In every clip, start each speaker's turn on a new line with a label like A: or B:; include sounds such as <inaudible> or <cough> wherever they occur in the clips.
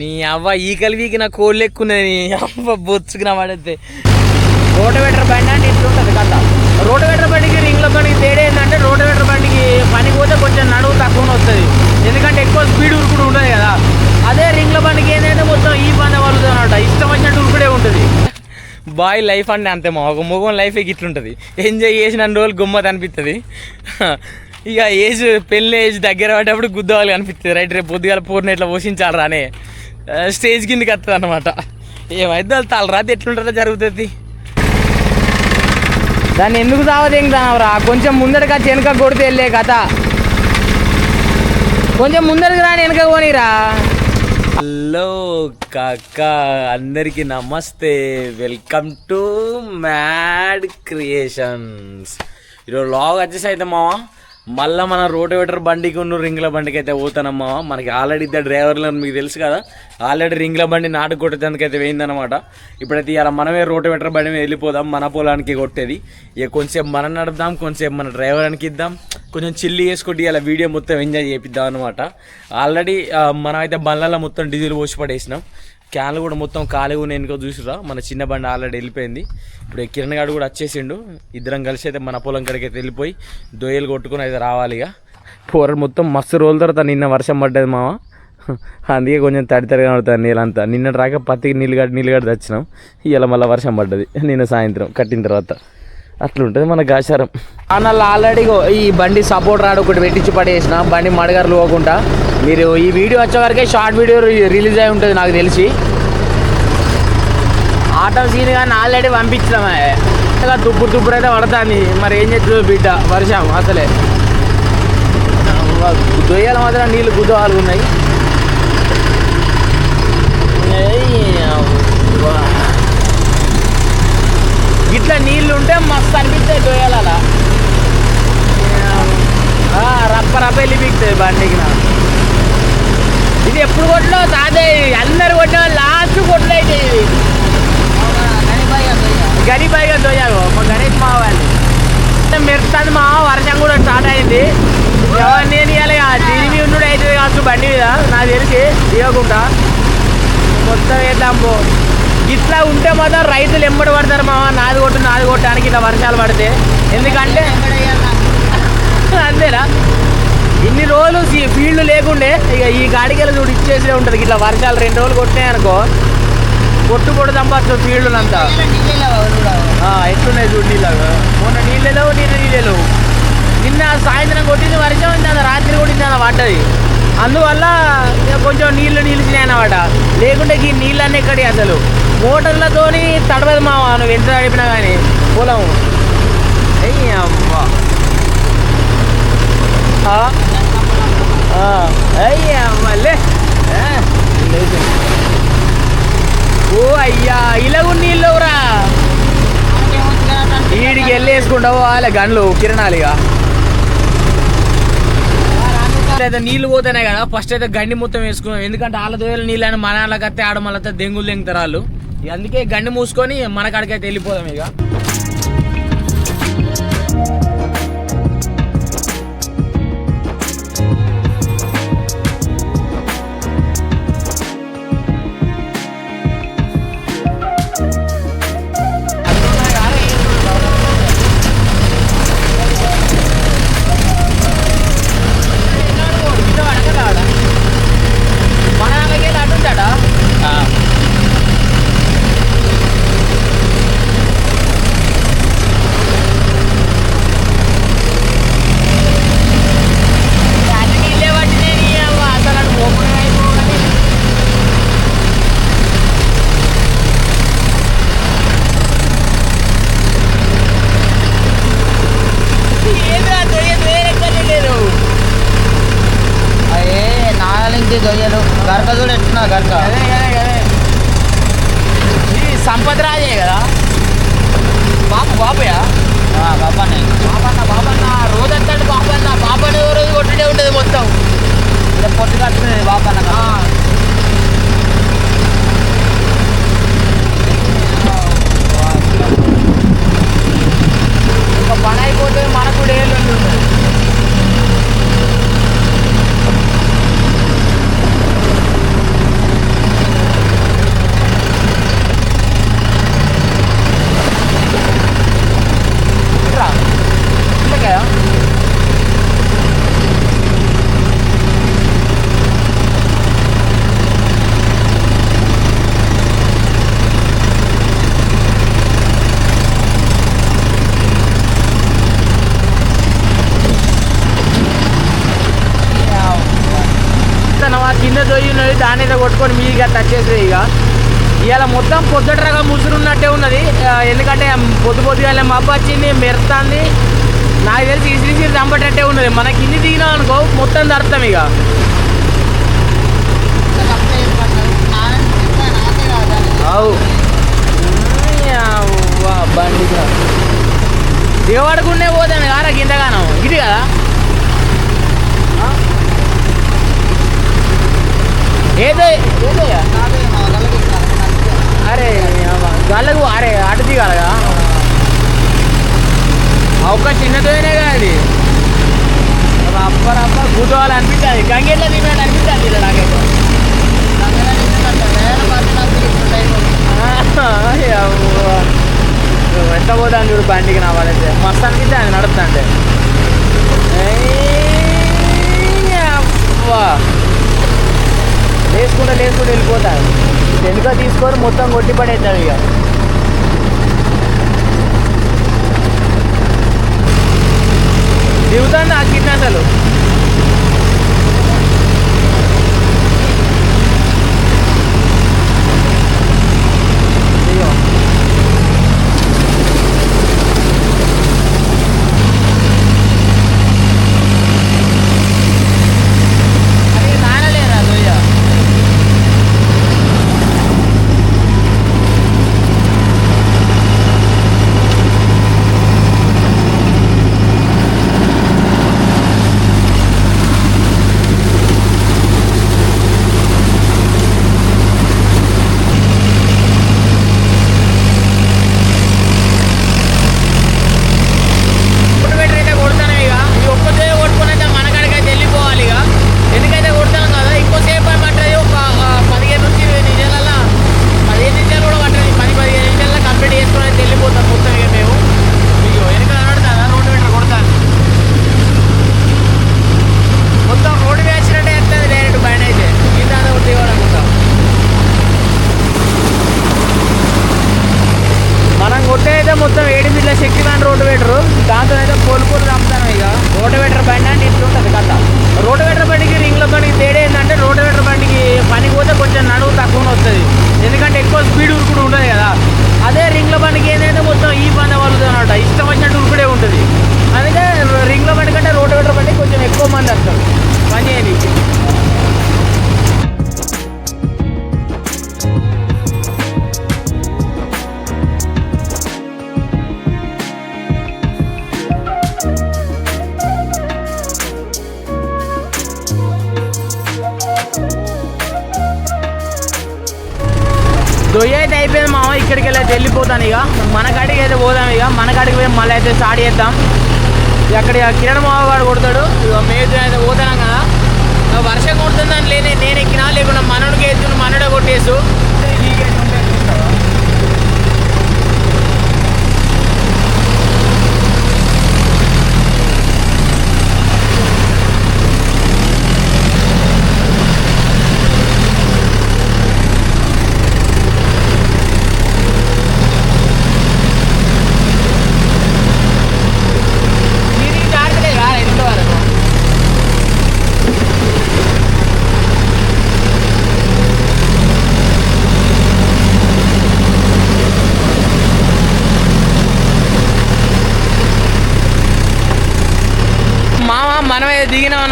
A: నీ అవ్వ ఈకలి వీకి నా కోళ్ళు నీ అవ్వ బొచ్చుకు నా పడితే బండి అంటే ఇట్లుంటుంది కదా రోటవేటర్ బండికి రింగ్లో పనికి తేడా ఏంటంటే రోటవేటర్ బండికి పని పోతే కొంచెం నడువు తక్కువ వస్తుంది ఎందుకంటే ఎక్కువ స్పీడ్ ఉరుకుడు ఉండదు కదా అదే రింగ్ల బండికి ఏంటంటే మొత్తం ఈ పని వాళ్ళు అనమాట ఇష్టం వచ్చినట్టు ఉరుకుడే ఉంటుంది బాయ్ లైఫ్ అంటే అంతే మా ఒక లైఫ్ ఇట్లుంటుంది ఎంజాయ్ చేసిన రోజులు గుమ్మత్ అనిపిస్తుంది ఇక ఏజ్ పెళ్ళి ఏజ్ దగ్గర పడ్డప్పుడు గుద్దవాలి అనిపిస్తుంది రైట్ రేపు పొద్దుగాల పూర్ణ ఇట్లా పోషించాలి రానే స్టేజ్ కిందకి వస్తుంది అనమాట ఏమైతే వాళ్ళు తలరాతి ఎట్లుంటారో జరుగుతుంది దాన్ని ఎందుకు తావదేం దానవరా కొంచెం ముందరగా వెనుక కొడితే వెళ్ళే కథ కొంచెం ముందరకు రాని వెనుక పోనీరా హలో కాక అందరికీ నమస్తే వెల్కమ్ టు మ్యాడ్ క్రియేషన్స్ ఈరోజు లాగ్ వచ్చేసి అయితే మావా మళ్ళీ మన రోటోవేటర్ బండికి ఉన్న రింగుల బండికి అయితే పోతానమ్మా మనకి ఆల్రెడీ ఇద్దరు డ్రైవర్లు మీకు తెలుసు కదా ఆల్రెడీ రింగుల బండి నాటు కొట్టడానికి అయితే వేయిందనమాట ఇప్పుడైతే ఇలా మనమే రోటోవేటర్ బండి మీద వెళ్ళిపోదాం మన పొలానికి కొట్టేది ఇక కొంచెంసేపు మనం నడుపుదాం కొంచెంసేపు మన డ్రైవర్కి ఇద్దాం కొంచెం చిల్లి వేసుకుంటే ఇలా వీడియో మొత్తం ఎంజాయ్ చేపిద్దాం అనమాట ఆల్రెడీ మనమైతే బండ్లలో మొత్తం డీజిల్ పోసి పడేసినాం క్యాన్లు కూడా మొత్తం ఖాళీగా ఉన్నాయి ఎందుకో చూసిరా మన చిన్న బండి ఆల్రెడీ వెళ్ళిపోయింది ఇప్పుడు కిరణ్ గారు కూడా వచ్చేసిండు ఇద్దరం కలిసి అయితే మన పొలం కడికి అయితే వెళ్ళిపోయి దొయ్యలు కొట్టుకుని అయితే రావాలి ఇక పోరడు మొత్తం మస్తు రోజుల తర్వాత నిన్న వర్షం పడ్డది మావా అందుకే కొంచెం తడి తడి కనబడుతుంది నీళ్ళంతా నిన్న రాక పత్తికి నీళ్ళు కట్టి నీళ్ళు కట్టి తెచ్చినాం ఇలా మళ్ళీ వర్షం పడ్డది నిన్న సాయంత్రం కట్టిన తర్వాత అట్లుంటుంది మన గాచారం అన్నలు ఆల్రెడీగా ఈ బండి సపోర్ట్ రాడు ఒకటి పెట్టించి పడేసిన బండి మడగారులు పోకుండా మీరు ఈ వీడియో వచ్చేవరకే షార్ట్ వీడియో రిలీజ్ అయి ఉంటుంది నాకు తెలిసి ఆటో సీన్ కానీ ఆల్రెడీ పంపించినామే ఇలా తుప్పుడు తుప్పుడు అయితే పడతాను మరి ఏం చెప్తుందో బిడ్డ వర్షం అసలే దొయ్యాల మాత్రం నీళ్ళు గుద్దు ఉన్నాయి ఇట్లా నీళ్ళు ఉంటే మస్తు అనిపిస్తాయి దోయాల రప్ప రప్ప వెళ్ళిపిస్తాయి బండికి నా ఇది ఎప్పుడు కొట్టినా తాదే అందరు కొట్టిన లాస్ట్ కొట్లు అయితే ఇది గరీబాయిగా దోయాలు మా గణేష్ మావాలి మెరుస్తుంది మా వర్షం కూడా స్టార్ట్ అయింది ఎవరు నేను ఇవ్వాలి జీవి ఉండు అవుతుంది కావచ్చు బండి మీద నాకు తెలిసి ఇవ్వకుండా మొత్తం వేద్దాం పో ఇట్లా ఉంటే మాత్రం రైతులు ఎంబడి పడతారు మా నాది కొట్టు నాది కొట్టడానికి ఇట్లా వర్షాలు పడితే ఎందుకంటే <laughs> అంతేనా ఇన్ని రోజులు ఫీల్డ్ లేకుండే ఇక ఈ గాడికెళ్ళి చూడు ఇచ్చేసే ఉంటుంది ఇట్లా వర్షాలు రెండు రోజులు కొట్టినాయి అనుకో కొట్టు కూడా చంపచ్చు అంతా ఎట్లున్నాయి చూడు నీళ్ళు మొన్న నీళ్ళు లేవు నిన్న నీళ్ళు లేవు నిన్న సాయంత్రం కొట్టింది వర్షం ఇంత రాత్రి కొట్టింది ఇంత పడ్డది అందువల్ల కొంచెం నీళ్ళు నిలిచినాయి అన్నమాట లేకుంటే ఈ నీళ్ళన్నీ ఇక్కడే అసలు మోటార్లతో తడవదు మా నువ్వు ఎంత తడిపినా కానీ పొలం అయ్యమ్మా ఓ అయ్యా ఇలాగు నీళ్ళురా వీడికి వెళ్ళి వేసుకుంటావు వాళ్ళ గండ్లు కిరణాలు ఇక అయితే నీళ్ళు పోతేనే కదా ఫస్ట్ అయితే గండి మొత్తం వేసుకున్నాం ఎందుకంటే వాళ్ళ దగ్గర నీళ్ళని మన వాళ్ళకి వస్తే ఆడ దెంగులు దెంగుతారు వాళ్ళు అందుకే గండి మూసుకొని మన కాడికైతే వెళ్ళిపోదాం ఇక మొత్తం పొద్దుటరగా ముసురున్నట్టే ఉన్నది ఎందుకంటే పొద్దు పొద్దుగానే మబ్బు వచ్చింది మెరుస్తుంది నాకు తెలిసి ఇసిరిసిరి చంపటట్టే ఉన్నది మన కింది దిగినాం అనుకో మొత్తం దర్థం ఇక అవు బండి దిగబడుకునే పోతాను కారా గింతగానం ఇది కదా ఏదో ఏదో అరే గాళ్ళకు అరే అటు దిగాలగా ఒక్క చిన్నతోనే అది అప్పరప్ప కూర్చోవాలి అనిపిస్తుంది గంగేట్లో దిగినట్టు అనిపిస్తుంది ఇలా నాకైతే ఎంత పోతాను చూడు బండికి నా వాళ్ళైతే మస్తు అనిపిస్తే ఆయన నడుపుతాంటే లేసుకుంటే లేసుకుంటే వెళ్ళిపోతాను వెనుక తీసుకొని మొత్తం కొట్టి పడేద్దాం ఇక దిగుతాను ఆ కింద అసలు guys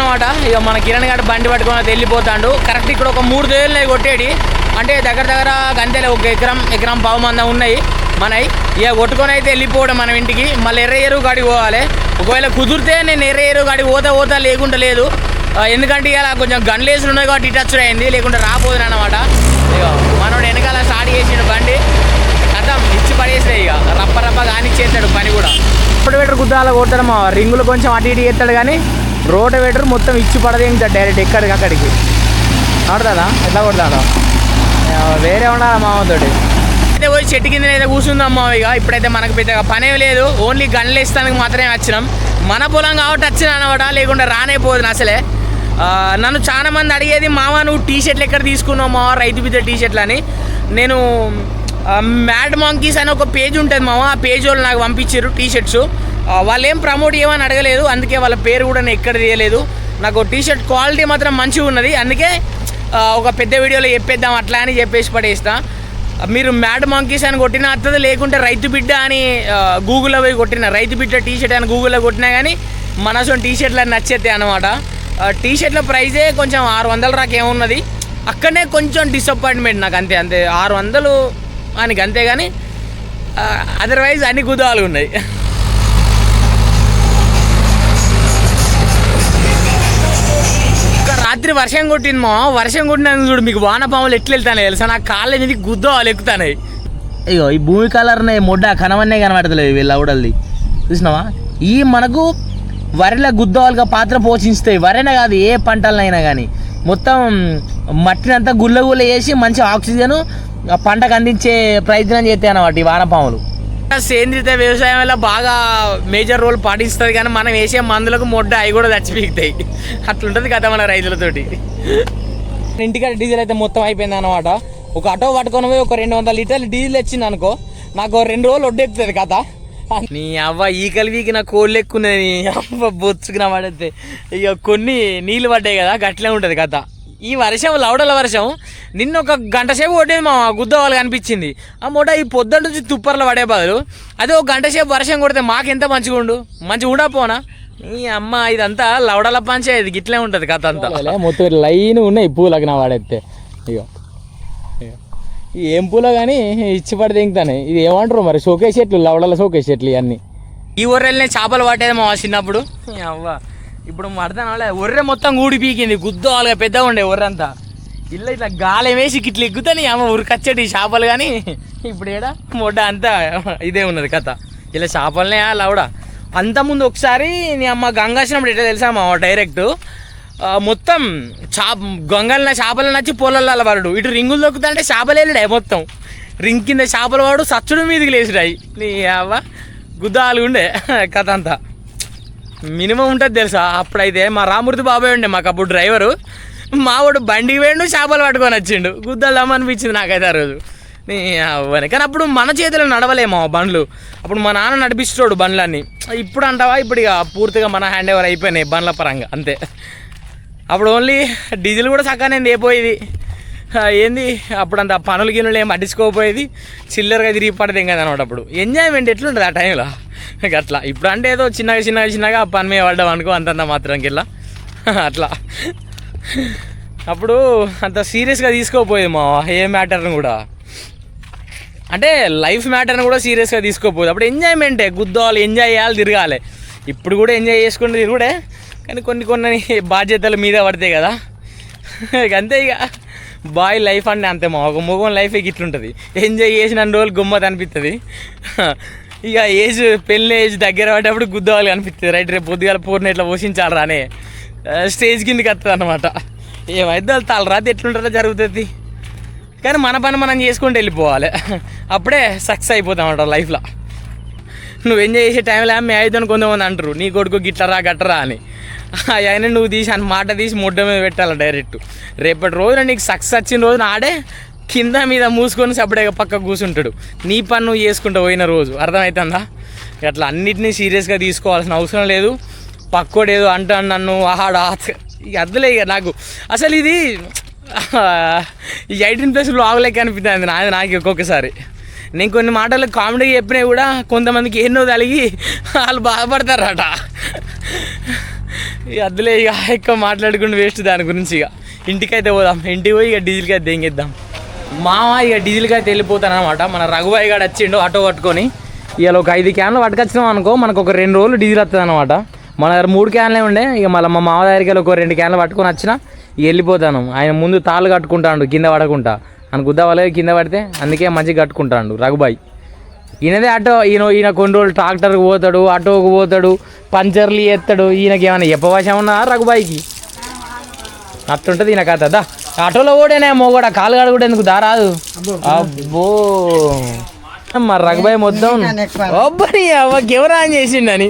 A: అనమాట ఇక మన కిరణ్ గారు బండి పట్టుకుని వెళ్ళిపోతాడు కరెక్ట్ ఇక్కడ ఒక మూడు తేళ్ళు కొట్టేది అంటే దగ్గర దగ్గర గంతెలు ఒక ఎకరం ఎకరం పావు మంద ఉన్నాయి మనవి ఇక కొట్టుకొని అయితే వెళ్ళిపోవడం మనం ఇంటికి మళ్ళీ ఎర్ర ఎరువు కాడికి పోవాలి ఒకవేళ కుదిరితే నేను ఎర్ర ఎరువు కాడికి పోతా పోతా లేకుండా లేదు ఎందుకంటే ఇలా కొంచెం గన్లేసులు ఉన్నాయి కాబట్టి టచ్ అయింది లేకుంటే రాబోదు అనమాట ఇక మనోడు వెనకాల స్టార్ట్ చేసిన బండి అర్థం ఇచ్చి పడేసినాయి ఇక రప్ప రప్ప కానిచ్చేస్తాడు పని కూడా ఇప్పుడు పెట్టి గుద్దాల కొట్టడం రింగులు కొంచెం అటు ఇటు చేస్తాడు కానీ రోటవేటర్ మొత్తం ఇచ్చి పడదేమిట డైరెక్ట్ ఎక్కడికి అక్కడికి ఆడదాదా ఎట్లా కొడతాదా వేరే ఉండాలి మామతోటి అయితే పోయి చెట్టు కింద అయితే కూర్చుందాం మామ ఇక ఇప్పుడైతే మనకు పెద్దగా పనే లేదు ఓన్లీ గన్లు ఇస్తానికి మాత్రమే వచ్చినాం మన పొలం కాబట్టి వచ్చిన అనమాట లేకుండా రానే పోదు అసలే నన్ను చాలా మంది అడిగేది మామ నువ్వు టీ షర్ట్లు ఎక్కడ తీసుకున్నావు మామ రైతు బిద్ద టీ షర్ట్లు అని నేను మ్యాడ్ మాంకీస్ అని ఒక పేజ్ ఉంటుంది మామ ఆ పేజ్ వాళ్ళు నాకు పంపించారు టీ షర్ట్స్ వాళ్ళు ఏం ప్రమోట్ చేయమని అడగలేదు అందుకే వాళ్ళ పేరు కూడా నేను ఎక్కడ తీయలేదు నాకు టీషర్ట్ క్వాలిటీ మాత్రం మంచిగా ఉన్నది అందుకే ఒక పెద్ద వీడియోలో చెప్పేద్దాం అట్లా అని చెప్పేసి పడేస్తా మీరు మ్యాడ్ మంకీస్ అని కొట్టిన అత్తది లేకుంటే రైతు బిడ్డ అని గూగుల్లో పోయి కొట్టిన రైతు బిడ్డ టీషర్ట్ అని గూగుల్లో కొట్టినా కానీ మనసు టీషర్ట్లు అని నచ్చేది అనమాట టీషర్ట్ల ప్రైజే కొంచెం ఆరు వందల రాక ఏమున్నది అక్కడనే కొంచెం డిసప్పాయింట్మెంట్ నాకు అంతే అంతే ఆరు వందలు అని అంతే కానీ అదర్వైజ్ అన్ని గుదాలు ఉన్నాయి రాత్రి వర్షం కొట్టింది మా వర్షం కొట్టినా చూడు మీకు వానపాములు ఎట్లా వెళ్తానే తెలుసా నా కాళ్ళ మీద గుద్దోవాలి ఎక్కుతానాయి అయ్యో ఈ భూమి ఉన్నాయి మొడ్డ కనవన్నే కనబడతలేదు వీళ్ళ అవుడల్ది చూసినావా ఈ మనకు వరిలో గుద్దవాలుగా పాత్ర పోషిస్తాయి వరైనా కాదు ఏ పంటలనైనా కానీ మొత్తం మట్టినంతా గుల్ల గుల్ల చేసి మంచి ఆక్సిజన్ పంటకు అందించే ప్రయత్నం చేస్తాయి అన్నమాట ఈ వానపాములు సేంద్రిత వ్యవసాయం వల్ల బాగా మేజర్ రోల్ పాటిస్తుంది కానీ మనం వేసే మందులకు మొడ్డ అవి కూడా చచ్చిపోతాయి అట్లుంటుంది కదా మన రైతులతోటి ఇంటికాడ డీజిల్ అయితే మొత్తం అయిపోయింది అనమాట ఒక ఆటో పట్టుకొని పోయి ఒక రెండు వందల లీటర్లు డీజిల్ వచ్చింది అనుకో నాకు రెండు రోజులు ఒడ్డెక్కుతుంది కదా నీ అవ్వ ఈ కలివికి నా కోళ్ళు ఎక్కున్నాయి అవ్వ బొచ్చుకున్న పడితే ఇక కొన్ని నీళ్ళు పడ్డాయి కదా గట్లే ఉంటుంది కదా ఈ వర్షం లౌడల వర్షం నిన్న ఒక గంట సేపు కొట్టేది మా గుద్ద వాళ్ళు కనిపించింది ఆ మూట ఈ పొద్దున్న నుంచి తుప్పర్లు పడే బదులు అదే ఒక గంట సేపు వర్షం కొడితే మాకెంత మంచిగా ఉండు మంచిగా ఉండకపోనా ఈ అమ్మ ఇదంతా లవడల పంచే ఇది గిట్లే ఉంటుంది కథ అంతా మొత్తం లైన్ ఉన్నాయి పూలకు నా వాడైతే ఇగో ఏం పూల కానీ ఇచ్చి పడితే ఇంకా ఇది ఏమంటారు మరి షోకే చెట్లు లవడల షోకే చెట్లు ఇవన్నీ ఈ ఒర్రెల్ని చేపలు పట్టేది మా చిన్నప్పుడు అవ్వ ఇప్పుడు మడతాను ఒర్రె మొత్తం ఊడిపీకింది పీకింది గుద్దు వాళ్ళగా పెద్దగా ఉండే ఒర్రంతా ఇల్లు ఇట్లా గాలి వేసి ఇట్లా ఎగ్గుతాని ఆమె ఉరికొచ్చాడు ఈ చేపలు కానీ ఇప్పుడు ఏడా మొడ్డ అంతా ఇదే ఉన్నది కథ ఇలా చేపలనే అంత ముందు ఒకసారి నీ అమ్మ గంగాసినప్పుడు ఎట్లా తెలుసా మా డైరెక్ట్ మొత్తం చా గొంగలన చేపలు నచ్చి పొలాల పడడు ఇటు రింగులు దొక్కుతా అంటే చేపలు వెళ్ళడా మొత్తం రింగ్ కింద చేపలు వాడు సచ్చుడు మీదకి లేచిడాయి నీ అవ్వ గుద్దాలు ఉండే కథ అంతా మినిమం ఉంటుంది తెలుసా అప్పుడైతే మా రామూర్తి బాబాయ్ ఉండే మాకు అప్పుడు డ్రైవరు మావాడు బండి వేడు చేపలు పట్టుకొని వచ్చిండు గుద్దలాం అనిపించింది నాకైతే ఆ రోజు అవ్వని కానీ అప్పుడు మన చేతిలో నడవలేమో బండ్లు అప్పుడు మా నాన్న నడిపిస్తాడు బండ్లన్నీ ఇప్పుడు అంటావా ఇప్పుడు ఇక పూర్తిగా మన హ్యాండ్ ఓవర్ అయిపోయినాయి బండ్ల పరంగా అంతే అప్పుడు ఓన్లీ డీజిల్ కూడా సకానే అయిపోయేది ఏంది అప్పుడు అంత పనులు గిన్నెలు ఏం అడ్డించుకోకపోయేది చిల్లరగా తిరిగి పడదేం కదా అనమాట అప్పుడు ఎంజాయ్మెంట్ ఎట్లుంటుంది ఆ టైంలో అట్లా ఇప్పుడు అంటే ఏదో చిన్నగా చిన్నగా చిన్నగా పని మీద పడ్డాం అనుకో అంతంత మాత్రం కిలా అట్లా అప్పుడు అంత సీరియస్గా తీసుకోపోయేది మా ఏ మ్యాటర్ని కూడా అంటే లైఫ్ మ్యాటర్ని కూడా సీరియస్గా తీసుకోపోదు అప్పుడు ఎంజాయ్మెంటే గుద్దోవాలి ఎంజాయ్ చేయాలి తిరగాలి ఇప్పుడు కూడా ఎంజాయ్ చేసుకుంటే తిరుగుడే కానీ కొన్ని కొన్ని బాధ్యతలు మీద పడతాయి కదా ఇక అంతే ఇక బాయ్ లైఫ్ అంటే అంతే మా ఒక మొగం లైఫ్ ఇట్లుంటుంది ఎంజాయ్ చేసిన రోజులు గుమ్మత్ అనిపిస్తుంది ఇక ఏజ్ పెళ్ళి ఏజ్ దగ్గర పడేటప్పుడు గుద్దవాలి అనిపిస్తుంది రైట్ రేపు పొద్దుగాల పూర్ణ ఇట్లా పోషించాలి రానే స్టేజ్ కిందకి వస్తుంది అనమాట ఏమైతే వాళ్ళు తలరాతి ఎట్లుంటారో జరుగుతుంది కానీ మన పని మనం చేసుకుంటూ వెళ్ళిపోవాలి అప్పుడే సక్సెస్ అయిపోతాం అనమాట లైఫ్లో నువ్వు ఎంజాయ్ చేసే టైంలో మీ అయితేని కొంతమంది అంటారు నీ కొడుకు గిట్లరా గట్టరా అని ఆయన నువ్వు తీసి అని మాట తీసి ముడ్డ మీద పెట్టాలి డైరెక్ట్ రేపటి రోజున నీకు సక్సెస్ వచ్చిన రోజున ఆడే కింద మీద మూసుకొని సపరేట్గా పక్క కూర్చుంటాడు నీ పని నువ్వు చేసుకుంటూ పోయిన రోజు అర్థమవుతుందా అట్లా అన్నిటినీ సీరియస్గా తీసుకోవాల్సిన అవసరం లేదు పక్కోడు ఏదో అంటాను నన్ను ఆడ ఇక అర్థలే ఇక నాకు అసలు ఇది ఈ ఎయిటీన్ ప్లస్లో ఆగలేక అనిపిస్తుంది నాది నాకు ఒక్కొక్కసారి నేను కొన్ని మాటలు కామెడీ చెప్పినా కూడా కొంతమందికి ఎన్నో తలిగి వాళ్ళు బాధపడతారట ఇక అద్దలే ఇక ఎక్కువ మాట్లాడుకుంటూ వేస్ట్ దాని గురించి ఇక ఇంటికైతే పోదాం ఇంటికి పోయి ఇక డీజిల్కి అయితే దెంగిద్దాం మామ ఇక డీజిల్కి అయితే వెళ్ళిపోతాను అనమాట మన రఘుబాయ్ గారు వచ్చిండు ఆటో పట్టుకొని ఇవాళ ఒక ఐదు క్యాన్లు పట్టుకొచ్చినాం అనుకో మనకు ఒక రెండు రోజులు డీజిల్ వస్తుంది అనమాట మన దగ్గర మూడు క్యాన్లే ఉండే ఇక మళ్ళీ మా మామ దగ్గరికి వెళ్ళి ఒక రెండు క్యాన్లు పట్టుకొని వచ్చిన వెళ్ళిపోతాను ఆయన ముందు తాళ్ళు కట్టుకుంటాడు కింద పడకుండా అని గుద్ద వాళ్ళే కింద పడితే అందుకే మంచిగా కట్టుకుంటాడు రఘుబాయ్ ఈయనదే ఆటో ఈయన ఈయన కొన్ని రోజులు ట్రాక్టర్కి పోతాడు ఆటోకి పోతాడు పంచర్లు ఎత్తాడు ఈయనకి ఏమైనా ఎప్పవశం ఉన్నా రఘుబాయికి అట్లుంటుంది ఈయన కథ దా ఆటోలో ఓడేనే కూడా కాలు కూడా ఎందుకు రాదు అబ్బో మా రఘుబాయ్ మొత్తం ఒబ్బరి అవ్వ కెమెరా ఆన్ చేసిండని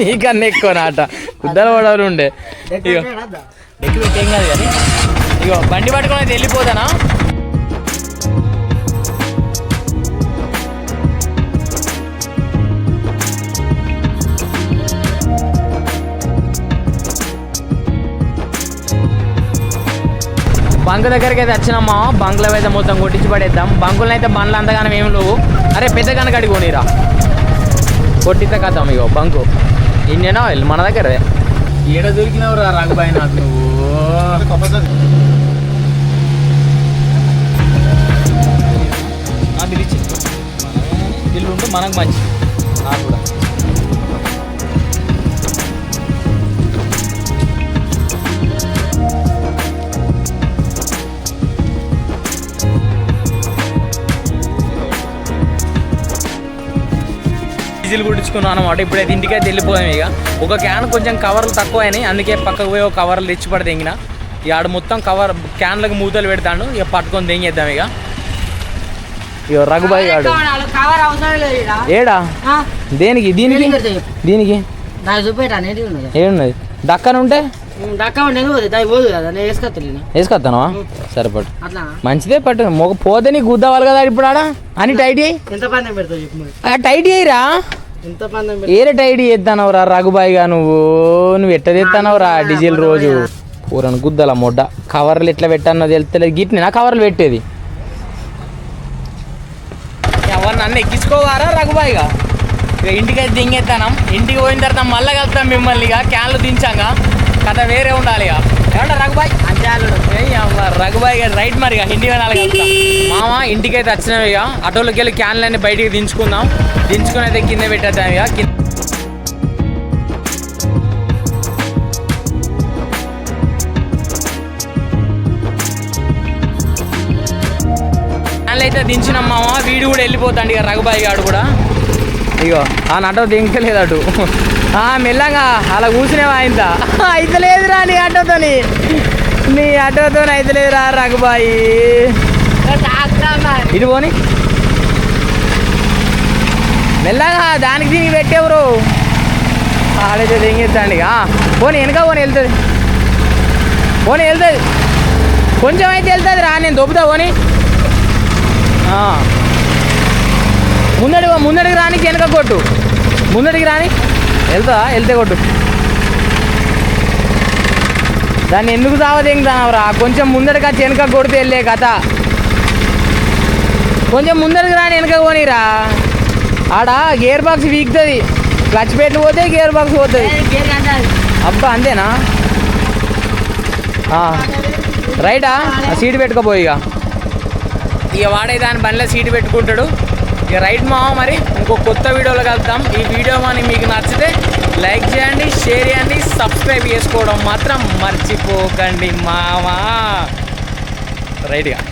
A: నీకన్నా ఎక్కువ నాట ఉద్దల పడవలు ఉండే ఇగో పెట్టేం కాదు కానీ ఇగో బండి పట్టుకుని వెళ్ళిపోదానా వెళ్ళిపోతానా దగ్గరికి అయితే వచ్చినామా బంకులో అయితే మొత్తం కొట్టించి పడేద్దాం బంకులను అయితే బండ్లు అంతగానం ఏం లేవు అరే పెద్ద కనుక అడిగోనిరా కొట్టిస్తే కదా ఇగో బంకు ఇండియన్ ఆయిల్ మన దగ్గరే ఏడ దొరికినావు రా రాఘబాయి నాకు నువ్వు పిలిచి ఇల్లు ఉంటే మనకు మంచి నాకు కూడా డీజిల్ కుట్టించుకున్నాం అనమాట ఇప్పుడైతే ఇంటికైతే వెళ్ళిపోయాం ఇక ఒక క్యాన్ కొంచెం కవర్లు తక్కువ అయినాయి అందుకే పక్కకు పోయి ఒక కవర్లు తెచ్చి పడి తెంగిన ఇక ఆడ మొత్తం కవర్ క్యాన్లకు మూతలు పెడతాడు ఇక పట్టుకొని తెంగేద్దాం ఇక ఇక రఘుబాయి గాడు ఏడా దేనికి దీనికి దీనికి ఏడున్నది దక్కనుంటే దక్క నేను మంచిదే పట్టు మొగ పోతే నీకు గుద్దావాలి కదా ఇప్పుడు ఆడ అని టైట్ చేయి ఎంత పందెం పెడతావు టైట్ చేయరా ఏరే టైట్ చేస్తానవు రా నువ్వు నువ్వు ఎట్ట తెస్తానవు రా డీజిల్ రోజు పూరను గుద్దల మొడ్డ కవర్లు ఎట్లా పెట్టానో తెలుస్తలేదు గిట్ నేను కవర్లు పెట్టేది ఎవరు నన్ను ఎక్కించుకోవారా గా ఇంటికి అయితే దింగేస్తాం ఇంటికి పోయిన తర్వాత మళ్ళీ కలుస్తాం మిమ్మల్ని ఇక క్యాన్లు దించాగా కథ వేరే ఉండాలి ఇక రఘుబాయ్ రఘుబాయ్ గారు రైట్ మరి ఇక హిందీ వినాలి మామ అయితే వచ్చినాం ఇక ఆటోలోకి వెళ్ళి క్యాన్లు అన్ని బయటికి దించుకుందాం దించుకుని అయితే కింద పెట్టేద్దాం ఇక కింద అయితే మామ వీడు కూడా వెళ్ళిపోతాండి ఇక రఘుబాయ్ గారు కూడా ఇగో ఆ నటో దింకలేదు అటు మెల్లంగా అలా కూర్చునేవా ఆయన అయితే లేదురా నీ ఆటోతోని నీ అటోతో అయితే లేదురా రఘుబాయి ఇది పోని మెల్లగా దానికి దీనికి పెట్టేవరు ఆడైతే దింగిద్దండి పోనీ వెనక పోనీ వెళ్తుంది పోనీ వెళ్తుంది కొంచెం అయితే వెళ్తుంది రా నేను దొబ్బుతా పోనీ ముందడి ముందడికి రాని వెనక కొట్టు ముందడికి రాని వెళ్తా వెళ్తే కొట్టు దాన్ని ఎందుకు తావదేం కొంచెం ముందడికి వచ్చి వెనక కొడితే వెళ్ళే కథ కొంచెం ముందడికి రాని వెనక పోనీరా ఆడ గేర్ బాక్స్ వీక్తుంది క్లచ్ పెట్టి పోతే గేర్ బాక్స్ పోతుంది అబ్బా అంతేనా రైటా సీట్ పెట్టుకోపోయి ఇక ఇక వాడే దాని బండిలో సీట్ పెట్టుకుంటాడు ఇక రైట్ మా మరి ఇంకో కొత్త వీడియోలో కలుద్దాం ఈ వీడియో కానీ మీకు నచ్చితే లైక్ చేయండి షేర్ చేయండి సబ్స్క్రైబ్ చేసుకోవడం మాత్రం మర్చిపోకండి మావా రైట్గా